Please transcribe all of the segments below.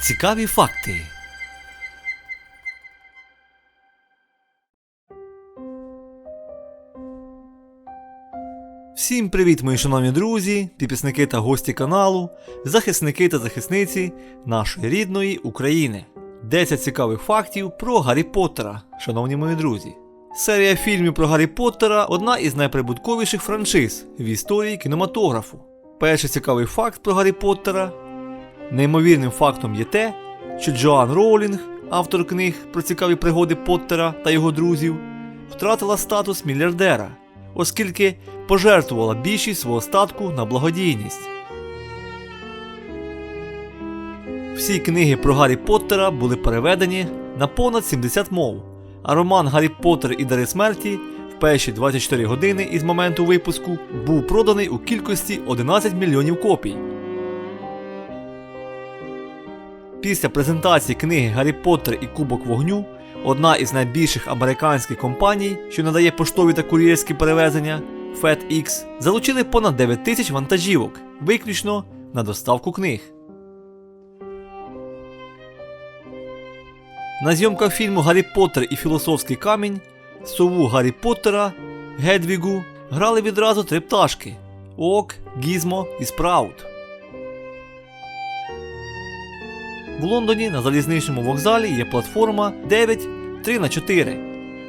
Цікаві факти. Всім привіт, мої шановні друзі, підписники та гості каналу, захисники та захисниці нашої рідної України. 10 цікавих фактів про Гаррі Поттера, шановні мої друзі. Серія фільмів про Гаррі Поттера одна із найприбутковіших франшиз в історії кінематографу. Перший цікавий факт про Гаррі Поттера. Неймовірним фактом є те, що Джоан Роулінг, автор книг про цікаві пригоди Поттера та його друзів, втратила статус мільярдера, оскільки пожертвувала більшість свого статку на благодійність. Всі книги про Гаррі Поттера були переведені на понад 70 мов, а роман Гаррі Поттер і Дари смерті в перші 24 години із моменту випуску був проданий у кількості 11 мільйонів копій. Після презентації книги Гаррі Поттер і Кубок вогню одна із найбільших американських компаній, що надає поштові та кур'єрські перевезення FedEx, залучили понад 9 тисяч вантажівок, виключно на доставку книг. На зйомках фільму Гаррі Поттер і Філософський камінь сову Гаррі Поттера, Гедвігу грали відразу три пташки Ок, Гізмо і Спраут. В Лондоні на залізничному вокзалі є платформа 9 3 на 4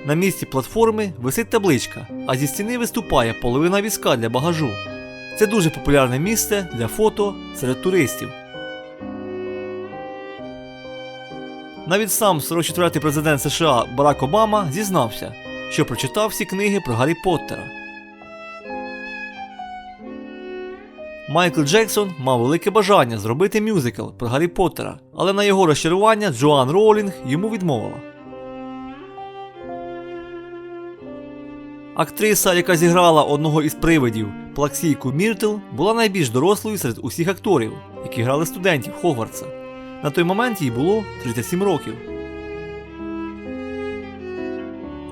На місці платформи висить табличка, а зі стіни виступає половина візка для багажу. Це дуже популярне місце для фото серед туристів. Навіть сам 44-й президент США Барак Обама зізнався, що прочитав всі книги про Гаррі Поттера. Майкл Джексон мав велике бажання зробити мюзикл про Гаррі Поттера, але на його розчарування Джоан Роулінг йому відмовила. Актриса, яка зіграла одного із привидів Плаксійку Міртл, була найбільш дорослою серед усіх акторів, які грали студентів Хогвартса. На той момент їй було 37 років.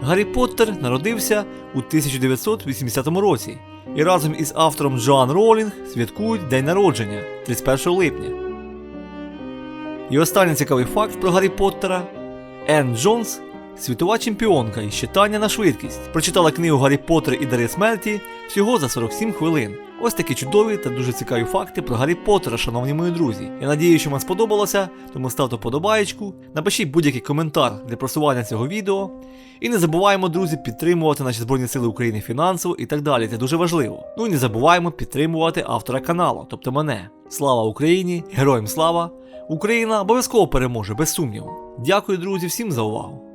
Гаррі Поттер народився у 1980 році і разом із автором Джоан Ролінг святкують день народження 31 липня. І останній цікавий факт про Гаррі Поттера. Енн Джонс, світова чемпіонка із читання на швидкість, прочитала книгу Гаррі Поттер і Дари смерті всього за 47 хвилин. Ось такі чудові та дуже цікаві факти про Гаррі Поттера, шановні мої друзі. Я надію, що вам сподобалося, тому ставте вподобаєчку, напишіть будь-який коментар для просування цього відео. І не забуваємо, друзі, підтримувати наші Збройні Сили України фінансово і так далі. Це дуже важливо. Ну і не забуваємо підтримувати автора каналу, тобто мене. Слава Україні! Героям слава! Україна обов'язково переможе, без сумніву. Дякую, друзі, всім за увагу!